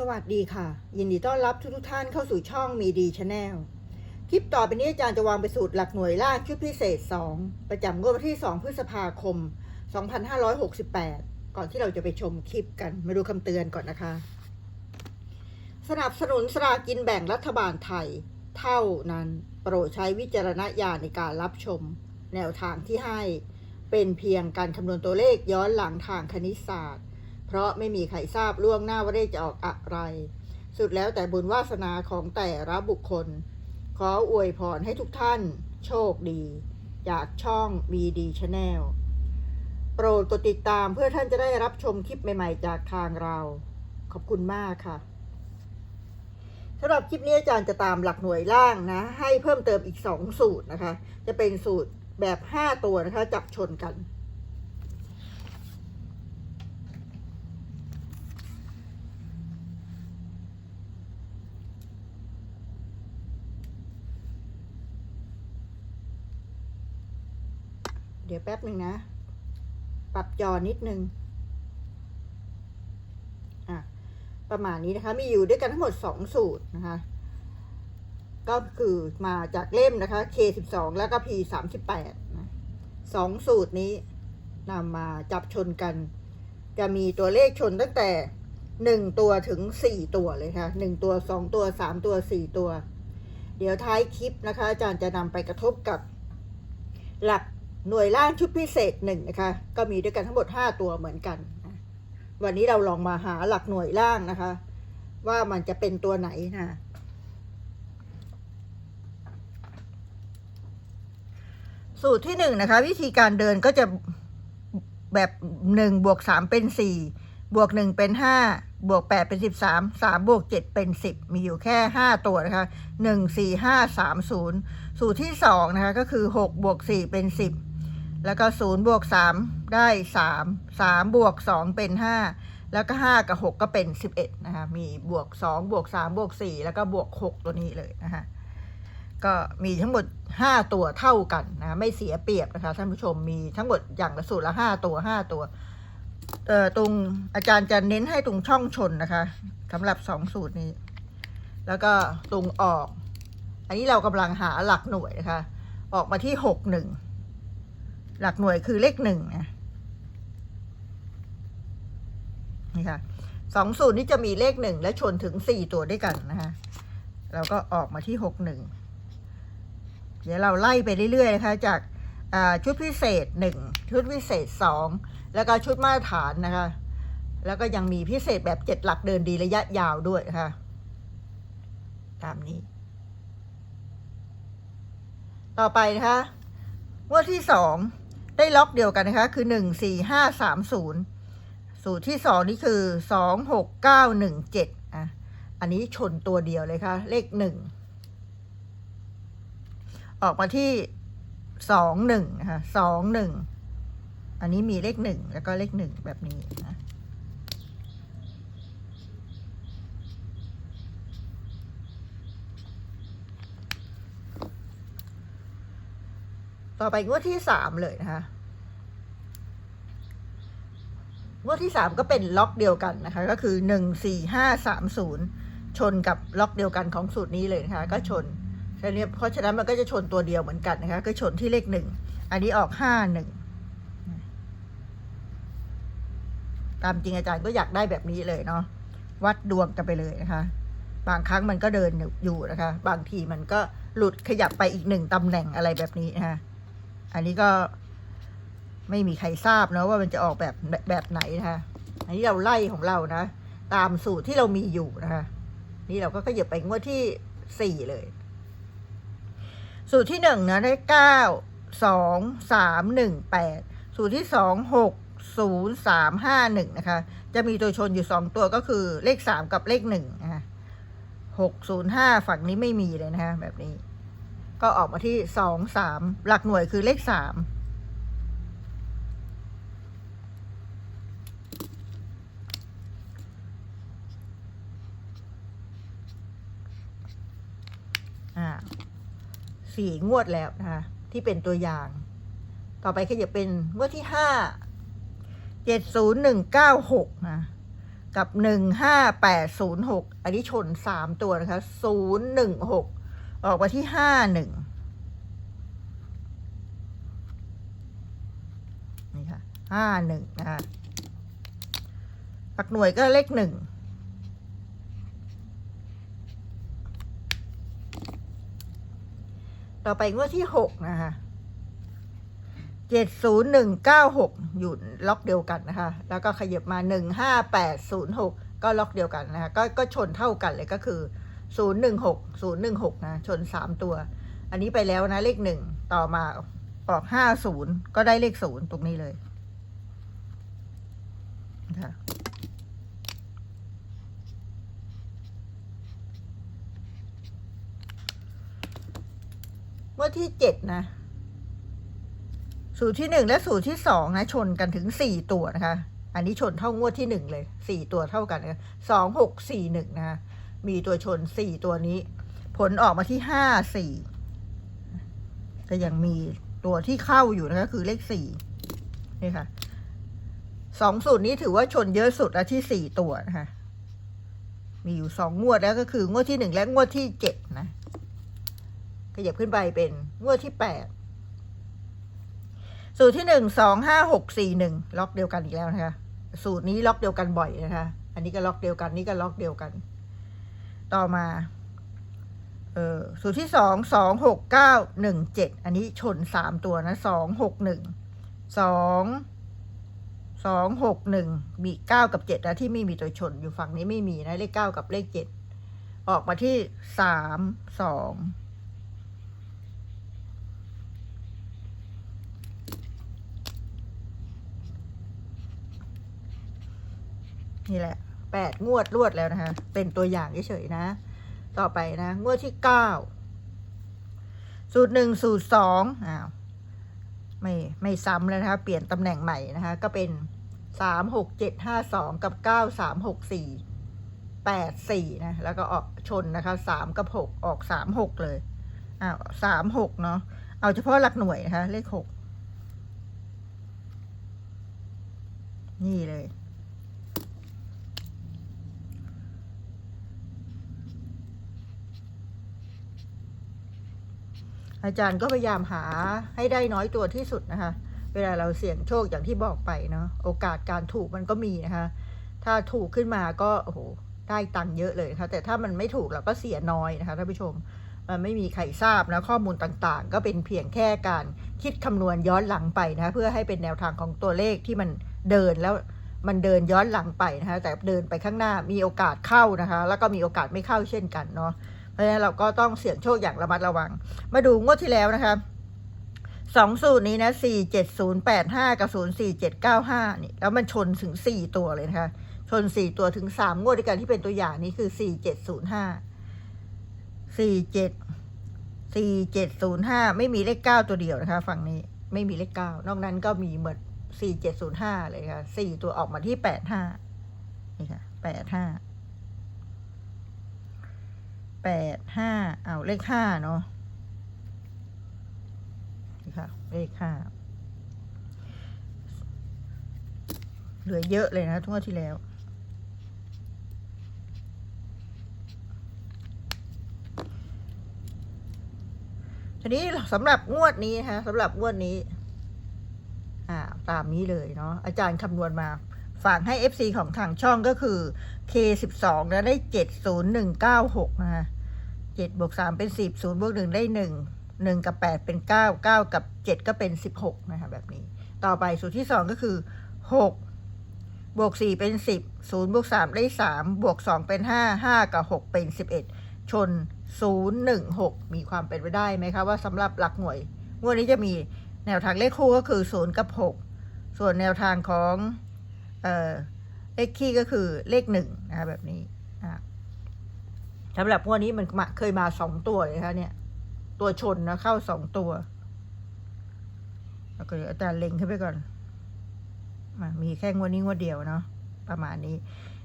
สวัสดีค่ะ ยินดีต้อนรับทุกทุกท่านเข้าสู่ช่องมีดีชาแนลคลิปต่อไปนี้อาจารย์จะวางไปสูตรหลักหน่วยล่างชุดพิเศษ 2 ประจำงวดวันที่ 2 พฤษภาคม 2568 ก่อนที่เราจะไปชมคลิปกัน มาดูคำเตือนก่อนนะคะ สนับสนุนสลากกินแบ่งรัฐบาลไทย เท่านั้นโปรดใช้วิจารณญาณในการรับชม แนวทางที่ให้เป็นเพียงการคำนวณตัวเลขย้อนหลังทางคณิตศาสตร์ เพราะไม่มีใครทราบล่วงหน้าว่าเลขจะออกอะไร สุดแล้วแต่บุญวาสนาของแต่ละบุคคล ขออวยพรให้ทุกท่าน โชคดี จากช่องมีดีชาแนลโปรดกดติดตามเพื่อท่านจะได้รับชมคลิปใหม่ ๆ จากทางเรา ขอบคุณมากค่ะสำหรับคลิปนี้อาจารย์จะตามหลักหน่วยล่างนะ ให้เพิ่มเติมอีก 2 สูตรนะคะ จะเป็นสูตรแบบ 5 ตัวนะคะจับชนกัน เดี๋ยวแป๊บหนึ่งนะ ปรับจอนิดนึงอะประมาณนี้นะคะ มีอยู่ด้วยกันทั้งหมดสองสูตรนะคะ ก็คือมาจากเล่มนะคะ K12 แล้วก็ P38 นะสองสูตรนี้นำมาจับชนกัน จะมีตัวเลขชนตั้งแต่หนึ่งตัวถึงสี่ตัวเลยค่ะหนึ่งตัวสองตัวสามตัวสี่ตัว เดี๋ยวท้ายคลิปนะคะ อาจารย์จะนำไปกระทบกับ หลัก หน่วยล่างชุดพิเศษหนึ่งนะคะ ก็มีด้วยกันทั้งหมด 5 ตัวเหมือนกัน วันนี้เราลองมาหาหลักหน่วยล่างนะคะ ว่ามันจะเป็นตัวไหนนะสูตรที่หนึ่งนะคะ วิธีการเดินก็จะแบบหนึ่งบวกสามเป็นสี่บวกหนึ่งเป็นห้าบวกแปดเป็นสิบสามสามบวกเจ็ดเป็นสิบมีอยู่แค่ห้าตัวนะคะหนึ่งสี่ห้าสามศูนย์สูตรที่สองนะคะ ก็คือหกบวกสี่เป็นสิบ แล้วก็ศูนย์บวกสามได้สามสามบวกสองเป็นห้าแล้วก็ห้ากับหกก็เป็นสิบเอ็ดนะคะ มีบวกสองบวกสามบวกสี่แล้วก็บวกหกตัวนี้เลยนะคะก็มีทั้งหมดห้าตัวเท่ากันนะคะไม่เสียเปรียบนะคะท่านผู้ชมมีทั้งหมดอย่างละสูตรละห้าตัวห้าตัวเอ่อตรงอาจารย์จะเน้นให้ตรงช่องชนนะคะสำหรับสองสูตรนี้ แล้วก็ตรงออก อันนี้เรากำลังหาหลักหน่วยนะคะ ออกมาที่หก หลักหน่วยคือเลขหนึ่งนะนี่ค่ะสองสูตรนี้จะมีเลขหนึ่งและชนถึงสี่ตัวด้วยกันนะคะแล้วก็ออกมาที่หกหนึ่งเดี๋ยวเราไล่ไปเรื่อยๆนะคะจากาชุดพิเศษหนึ่งชุดพิเศษสองแล้วก็ชุดมาตรฐานนะคะ แล้วก็ยังมีพิเศษแบบเจ็ดหลักเดินดีระยะยาวด้วยนะคะตามนี้ ต่อไปนะคะงวดที่สอง ได้ล็อกเดียวกันนะคะ คือหนึ่งสี่ห้าสามศูนย์สูตรที่สองนี่คือสองหกเก้าหนึ่งเจ็ดอะ อันนี้ชนตัวเดียวเลยค่ะ เลขหนึ่งออกมาที่สองหนึ่งนะคะสองหนึ่งอันนี้มีเลขหนึ่งแล้วก็เลขหนึ่งแบบนี้นะ ต่อไปงวดที่สามเลยนะคะงวดที่สามก็เป็นล็อกเดียวกันนะคะ ก็คือหนึ่งสี่ห้าสามศูนย์ชนกับล็อกเดียวกันของสูตรนี้เลยนะคะ ก็ชนเพราะฉะนั้นมันก็จะชนตัวเดียวเหมือนกันนะคะ ก็ชนที่เลขหนึ่งอันนี้ออกห้าหนึ่งตามจริงอาจารย์ก็อยากได้แบบนี้เลยเนาะวัดดวงกันไปเลยนะคะ บางครั้งมันก็เดินอยู่นะคะ บางทีมันก็หลุดขยับไปอีกหนึ่งตำแหน่งอะไรแบบนี้นะคะ อันนี้ก็ไม่มีใครทราบนะว่ามันจะออกแบบแบบไหนนะคะอันนี้เราไล่ของเรานะ ตามสูตรที่เรามีอยู่นะคะนี่เราก็ขยับไปงวดที่สี่เลย สูตรที่หนึ่งนะได้เก้าสองสามหนึ่งแปดสูตรที่สองหกศูนย์สามห้าหนึ่งนะคะ จะมีตัวชนอยู่สองตัวก็คือเลขสามกับเลขหนึ่งนะคะหกศูนย์ห้าฝั่งนี้ไม่มีเลยนะคะแบบนี้ ก็ออกมาที่สองสามหลักหน่วยคือเลขสามอ่าสี่งวดแล้วนะคะที่เป็นตัวอย่าง ต่อไปขยับเป็นงวดที่ห้าเจ็ดศูนย์หนึ่งเก้าหกนะกับหนึ่งห้าแปดศูนย์หกอันนี้ชนสามตัวนะคะศูนย์หนึ่งหก ออกมาที่ห้าหนึ่งนี่ค่ะห้าหนึ่งนะคะหลักหน่วยก็เลขหนึ่งต่อไปงวดที่หกนะคะเจ็ดศูนย์หนึ่งเก้าหกอยู่ล็อกเดียวกันนะคะ แล้วก็ขยับมาหนึ่งห้าแปดศูนย์หกก็ล็อกเดียวกันนะคะ ก็ก็ชนเท่ากันเลยก็คือ ศูนย์หนึ่งหกศูนย์หนึ่งหกนะชนสามตัว อันนี้ไปแล้วนะเลขหนึ่งต่อมาออกห้าศูนย์ก็ได้เลขศูนย์ตรงนี้เลยนะคะงวดที่เจ็ดนะ สูตรที่หนึ่งและสูตรที่สองนะ ชนกันถึงสี่ตัวนะคะ อันนี้ชนเท่างวดที่หนึ่งเลยสี่ตัวเท่ากันสองหกสี่หนึ่งนะคะ มีตัวชนสี่ตัวนี้ ผลออกมาที่ห้าสี่ก็ยังมีตัวที่เข้าอยู่นะคะ คือเลขสี่นี่ค่ะสองสูตรนี้ถือว่าชนเยอะสุดและที่สี่ตัวนะคะมีอยู่สองงวดแล้วก็คืองวดที่หนึ่งและงวดที่เจ็ดนะขยับขึ้นไปเป็นงวดที่แปดสูตรที่หนึ่งสองห้าหกสี่หนึ่งล็อกเดียวกันอีกแล้วนะคะ สูตรนี้ล็อกเดียวกันบ่อยนะคะ อันนี้ก็ล็อกเดียวกัน นี่ก็ล็อกเดียวกัน ต่อมาเออสูตรที่สองสองหกเก้าหนึ่งเจ็ดอันนี้ชนสามตัวนะสองหกหนึ่งสองสองหกหนึ่งมีเก้ากับเจ็ดนะที่ไม่มีตัวชนอยู่ฝั่งนี้ไม่มีนะเลขเก้ากับเลขเจ็ดออกมาที่สามสองนี่แหละ แปดงวดรวดแล้วนะคะ เป็นตัวอย่างเฉยๆนะ ต่อไปนะ งวดที่เก้าสูตรหนึ่งสูตรสองอ้าวไม่ไม่ซ้ำแล้วนะคะ เปลี่ยนตำแหน่งใหม่นะคะ ก็เป็นสามหกเจ็ดห้าสองกับเก้าสามหกสี่แปดสี่นะ แล้วก็ออกชนนะคะสามกับหกออกสามหกเลยอ้าวสามหกเนาะเอาเฉพาะหลักหน่วยนะคะ เลขหกนี่เลย อาจารย์ก็พยายามหาให้ได้น้อยตัวที่สุดนะคะ เวลาเราเสี่ยงโชคอย่างที่บอกไปเนาะโอกาสการถูกมันก็มีนะคะ ถ้าถูกขึ้นมาก็โอ้โหได้ตังค์เยอะเลยนะคะแต่ถ้ามันไม่ถูกเราก็เสียน้อยนะคะท่านผู้ชมมันไม่มีใครทราบนะข้อมูลต่างๆ ก็เป็นเพียงแค่การคิดคำนวณย้อนหลังไปนะคะเพื่อให้เป็นแนวทางของตัวเลขที่มันเดินแล้วมันเดินย้อนหลังไปนะคะแต่เดินไปข้างหน้ามีโอกาสเข้านะคะ แล้วก็มีโอกาสไม่เข้าเช่นกันเนาะ เพราะฉะนั้นเราก็ต้องเสี่ยงโชคอย่างระมัดระวัง มาดูงวดที่แล้วนะคะสองสูตรนี้นะสี่เจ็ดศูนย์แปดห้ากับศูนย์สี่เจ็ดเก้าห้านี่แล้วมันชนถึงสี่ตัวเลยนะคะ ชนสี่ตัวถึงสามงวดด้วยกันที่เป็นตัวอย่างนี้คือสี่เจ็ดศูนย์ห้าสี่เจ็ดสี่เจ็ดศูนย์ห้าไม่มีเลขเก้าตัวเดียวนะคะ ฝั่งนี้ไม่มีเลขเก้านอกนั้นก็มีเหมือนสี่เจ็ดศูนย์ห้าเลยค่ะสี่ตัวออกมาที่แปดห้านี่ค่ะแปดห้า แปดห้าเอาเลขห้าเนาะนี่ค่ะเลขห้าเหลือเยอะเลยนะทุกงวที่แล้วทีนี้สำหรับงวดนี้นะสำหรับงวดนี้ อ่า ตามนี้เลยเนาะอาจารย์คำนวณมาฝากให้ FC ของทางช่องก็คือ K12 นะได้ 70196 นะคะ 7บวก3เป็น10 0บวก1ได้1 1กับ8เป็น9 9กับ7ก็เป็น16นะคะแบบนี้ ต่อไปสูตรที่2ก็คือ6บวก4เป็น10 0บวก3ได้3บวก2เป็น5 5กับ6เป็น11ชน016มีความเป็นไปได้ไหมคะว่าสำหรับหลักหน่วยงวดนี้จะมีแนวทางเลขคู่ก็คือ0กับ6ส่วนแนวทางของเออเลขคี่ก็คือเลขหนึ่งนะคะแบบนี้ สำหรับงวดนี้มันมเคยมาสองตัวเลยนะคะเนี่ย ตัวชนนะเข้าสองตัวแล้วก็เดี๋ยวอาจารย์เล็งขึ้นไปก่อนมามีแค่งวดนี้งวดเดียวเนาะประมาณนี้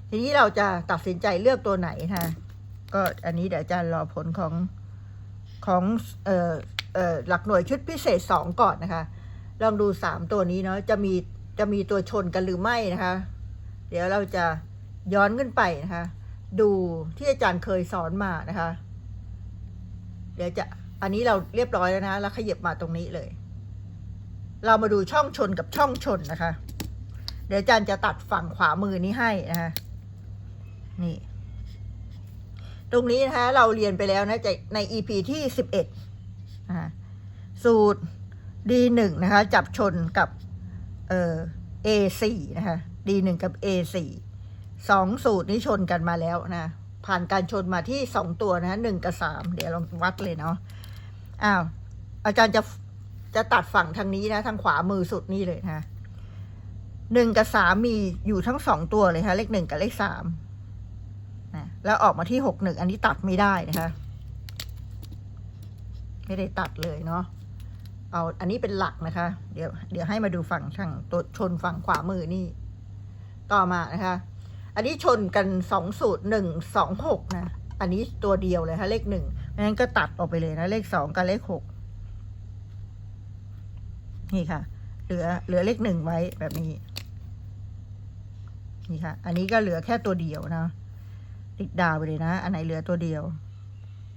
ทีนี้เราจะตัดสินใจเลือกตัวไหนนะคะก็อันนี้เดี๋ยวอาจารย์รอผลของของเอ่อเอ่อหลักหน่วยชุดพิเศษสองก่อนนะคะลองดูสามตัวนี้เนาะจะมีจะมีตัวชนกันหรือไม่นะคะ เดี๋ยวเราจะย้อนขึ้นไปนะคะ ดูที่อาจารย์เคยสอนมานะคะ เดี๋ยวจะอันนี้เราเรียบร้อยแล้วนะแล้วขยับมาตรงนี้เลย เรามาดูช่องชนกับช่องชนนะคะ เดี๋ยวอาจารย์จะตัดฝั่งขวามือนี้ให้นะคะนี่ ตรงนี้นะคะเราเรียนไปแล้วนะจะใน EP ที่สิบเอ็ดนะะสูตร D1 นะคะ จับชนกับเอ่อ A4 นะคะ D1 กับ A4 สองสูตรนี้ชนกันมาแล้วนะ ผ่านการชนมาที่สองตัวนะหนึ่งกับสามเดี๋ยวลองวัดเลยเนาะอ้าวอาจารย์จะจะตัดฝั่งทางนี้นะ ทางขวามือสุดนี่เลยนะหนึ่งกับสามมีอยู่ทั้งสองตัวเลยค่ะเลขหนึ่งกับเลขสามนะแล้วออกมาที่หกหนึ่งอันนี้ตัดไม่ได้นะคะไม่ได้ตัดเลยเนาะเอาอันนี้เป็นหลักนะคะ เดี๋ยวเดี๋ยวให้มาดูฝั่งช่างตัวชนฝั่งขวามือนี่ ต่อมานะคะ อันนี้ชนกันสองสูตรหนึ่งสองหกนะ อันนี้ตัวเดียวเลยค่ะเลขหนึ่งงั้นก็ตัดออกไปเลยนะ เลขสองกับเลขหกนี่ค่ะ เหลือเหลือเลขหนึ่งไว้แบบนี้ นี่ค่ะ อันนี้ก็เหลือแค่ตัวเดียวนะติดดาวไปเลยนะ อันไหนเหลือตัวเดียว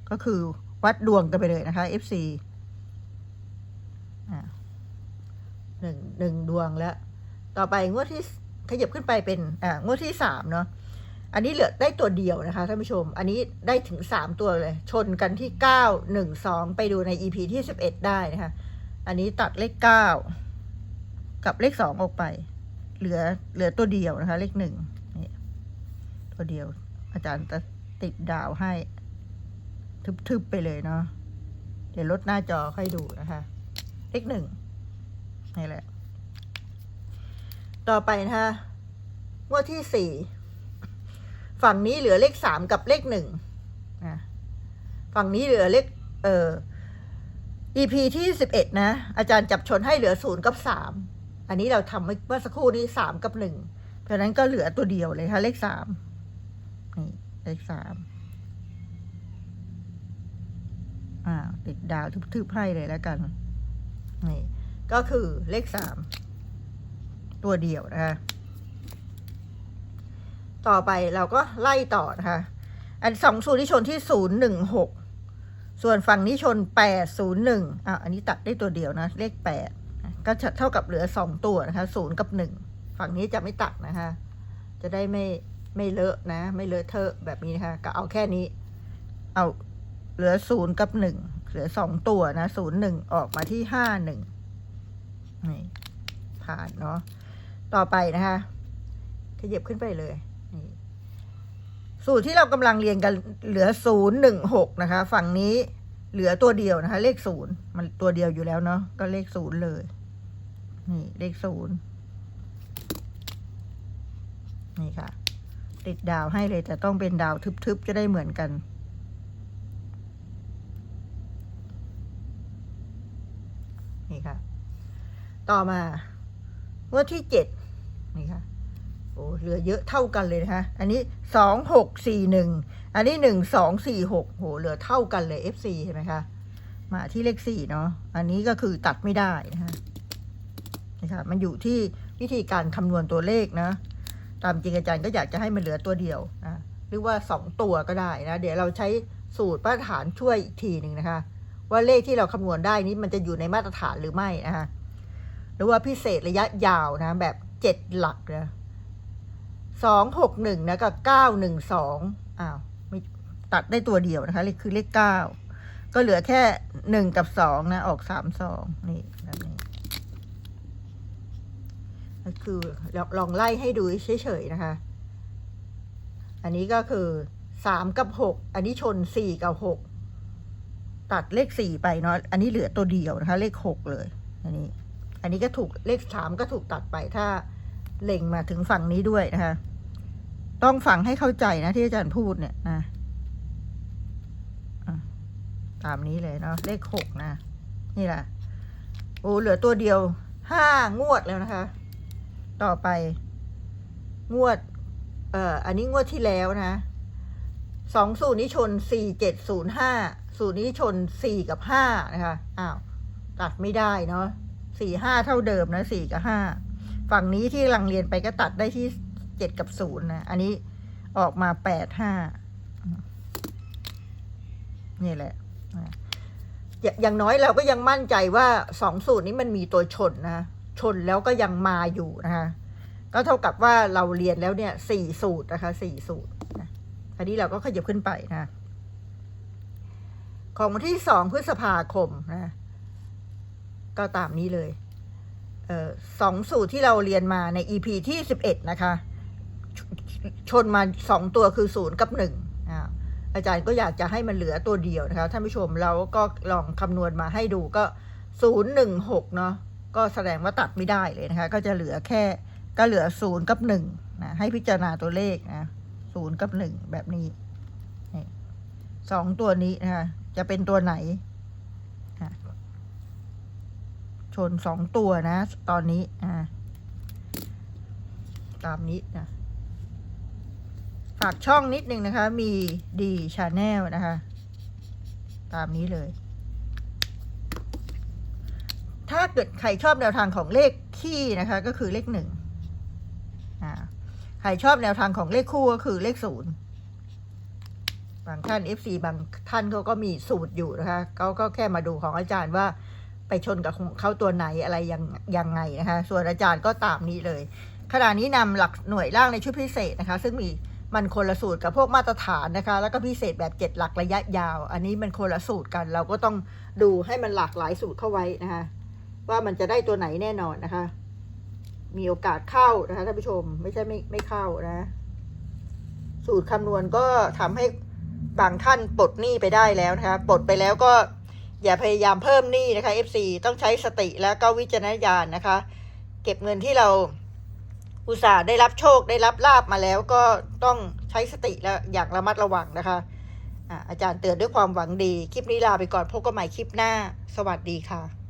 ก็คือวัดดวงกันไปเลยนะคะ FC อ่หนึ่งหนึ่งดวงแล้ว ต่อไปงวดที่ ขยับขึ้นไปเป็นอ่างวดที่สามเนาะอันนี้เหลือได้ตัวเดียวนะคะท่านผู้ชม อันนี้ได้ถึงสามตัวเลย ชนกันที่เก้าหนึ่งสองไปดูใน EP ที่สิบเอ็ดได้นะคะ อันนี้ตัดเลขเก้ากับเลขสองออกไป เหลือเหลือตัวเดียวนะคะ เลขหนึ่งนี่ตัวเดียว อาจารย์จะติดดาวให้ ทึบๆไปเลยเนาะเดี๋ยวลดหน้าจอให้ดูนะคะ เลขหนึ่งนี่แหละ ต่อไปนะคะงวดที่สี่ฝั่งนี้เหลือเลขสามกับเลขหนึ่งนะฝั่งนี้เหลือเลขเอ่อ EP ที่สิบเอ็ดนะ อาจารย์จับชนให้เหลือศูนย์กับสามอันนี้เราทำเมื่อสักครู่นี้สามกับหนึ่งเพราะฉะนั้นก็เหลือตัวเดียวเลยค่ะเลขสามนี่เลขสามอ่าติดดาวทึบๆให้เลยแล้วกัน นี่ ก็คือเลขสาม ตัวเดียวนะคะต่อไปเราก็ไล่ต่อนะคะ อันสองสูตรที่ชนที่ศูนย์หนึ่งหกส่วนฝั่งนี้ชนแปดศูนย์หนึ่งอะอันนี้ตัดได้ตัวเดียวนะ เลขแปดก็จะเท่ากับเหลือสองตัวนะคะศูนย์กับหนึ่งฝั่งนี้จะไม่ตัดนะคะ จะได้ไม่ไม่เลอะนะ ไม่เลอะเทอะแบบนี้นะคะ ก็เอาแค่นี้ เอาเหลือศูนย์กับหนึ่งเหลือสองตัวนะศูนย์หนึ่งออกมาที่ห้าหนึ่งนี่ผ่านเนาะ ต่อไปนะคะขยับขึ้นไปเลยนี่สูตรที่เรากำลังเรียนกันเหลือศูนย์หนึ่งหกนะคะ ฝั่งนี้เหลือตัวเดียวนะคะ เลขศูนย์มันตัวเดียวอยู่แล้วเนาะก็เลขศูนย์เลย นี่เลขศูนย์นี่ค่ะ ติดดาวให้เลยแต่ต้องเป็นดาวทึบๆ จะได้เหมือนกันนี่ค่ะ ต่อมางวดที่เจ็ด นี่ค่ะโอ้เหลือเยอะเท่ากันเลยนะคะอันนี้สองหกสี่หนึ่งอันนี้หนึ่งสองสี่หกโหเหลือเท่ากันเลย FC เห็นไหมคะมาที่เลขสี่เนาะอันนี้ก็คือตัดไม่ได้นะคะนะคะมันอยู่ที่วิธีการคำนวณตัวเลขนะ ตามจริงอาจารย์ก็อยากจะให้มันเหลือตัวเดียวนะหรือว่าสองตัวก็ได้นะ เดี๋ยวเราใช้สูตรมาตรฐานช่วยอีกทีหนึ่งนะคะ ว่าเลขที่เราคำนวณได้นี้มันจะอยู่ในมาตรฐานหรือไม่นะคะหรือว่าพิเศษระยะยาวนะแบบ เจ็ดหลักนะสองหกหนึ่งนะกับเก้าหนึ่งสองอ้าวไม่ตัดได้ตัวเดียวนะคะเลขคือเลขเก้าก็เหลือแค่หนึ่งกับสองนะ ออกสามสองนี่แบบนี้ก็คือลลองไล่ให้ดูเฉยๆนะคะ อันนี้ก็คือสามกับหกอันนี้ชนสี่กับหกตัดเลขสี่ไปเนาะอันนี้เหลือตัวเดียวนะคะ เลขหกเลย อันนี้ อันนี้ก็ถูกเลขสามก็ถูกตัดไปถ้าเล็งมาถึงฝั่งนี้ด้วยนะคะ ต้องฟังให้เข้าใจนะที่อาจารย์พูดเนี่ยนะตามนี้เลยเนาะเลขหกนะ นี่แหละโอ้เหลือตัวเดียวห้างวดแล้วนะคะ ต่อไป งวด เอ่ออันนี้งวดที่แล้วนะสองสูตรนี้ชนสี่เจ็ดศูนย์ห้าสูตรนี้ชนสี่กับห้านะคะอ้าวตัดไม่ได้เนาะ สี่ห้าเท่าเดิมนะสี่กับห้าฝั่งนี้ที่กำลังเรียนไปก็ตัดได้ที่เจ็ดกับศูนย์นะ อันนี้ออกมาแปดห้านี่แหละอย่าอย่างน้อยเราก็ยังมั่นใจว่าสองสูตรนี้มันมีตัวชนนะชนแล้วก็ยังมาอยู่นะคะก็เท่ากับว่าเราเรียนแล้วเนี่ยสี่สูตรนะคะสี่สูตรนะอันนี้เราก็ขยับขึ้นไปนะ ของวันที่สองพฤษภาคมนะ ก็ตามนี้เลยเออสองสูตรที่เราเรียนมาใน EP ที่สิบเอ็ดนะคะชชนมาสองตัวคือศูนย์กับหนึ่งอาจารย์ก็อยากจะให้มันเหลือตัวเดียวนะคะท่านผู้ชมเราก็ลองคำนวณมาให้ดูก็ศูนย์หนึ่งหกเนาะก็แสดงว่าตัดไม่ได้เลยนะคะ ก็จะเหลือแค่ก็เหลือศูนย์กับหนึ่งนะให้พิจารณาตัวเลขนะศูนย์กับหนึ่งแบบนี้สองตัวนี้นะคะจะเป็นตัวไหนอะ ชนสองตัวนะ ตอนนี้อ่าตามนี้นะ ฝากช่องนิดนึงนะคะ มีดีชาแนลนะคะ ตามนี้เลย ถ้าเกิดใครชอบแนวทางของเลขขี้นะคะ ก็คือเลขหนึ่งอ่าใครชอบแนวทางของเลขคู่ก็คือเลขศูนย์บางท่าน FC บางท่านเขาก็มีสูตรอยู่นะคะเขาก็แค่มาดูของอาจารย์ว่า ไปชนกับของเขาตัวไหนอะไรยังยังไงนะคะ ส่วนอาจารย์ก็ตามนี้เลย ขณะนี้นำหลักหน่วยล่างในชุดพิเศษนะคะ ซึ่งมีมันคนละสูตรกับพวกมาตรฐานนะคะ แล้วก็พิเศษแบบเจ็ดหลักระยะยาว อันนี้มันคนละสูตรกัน เราก็ต้องดูให้มันหลากหลายสูตรเข้าไว้นะคะ ว่ามันจะได้ตัวไหนแน่นอนนะคะ มีโอกาสเข้านะคะท่านผู้ชมไม่ใช่ไม่ไม่เข้านะ สูตรคำนวณก็ทำให้บางท่านปลดหนี้ไปได้แล้วนะคะปลดไปแล้วก็ อย่าพยายามเพิ่มหนี้นะคะ FC ต้องใช้สติแล้วก็วิจารณญาณนะคะ เก็บเงินที่เราอุตส่าห์ได้รับโชคได้รับลาบมาแล้วก็ต้องใช้สติและอย่างระมัดระวังนะคะอะอาจารย์เตือนด้วยความหวังดี คลิปนี้ลาไปก่อนพบกันใหม่คลิปหน้า สวัสดีค่ะ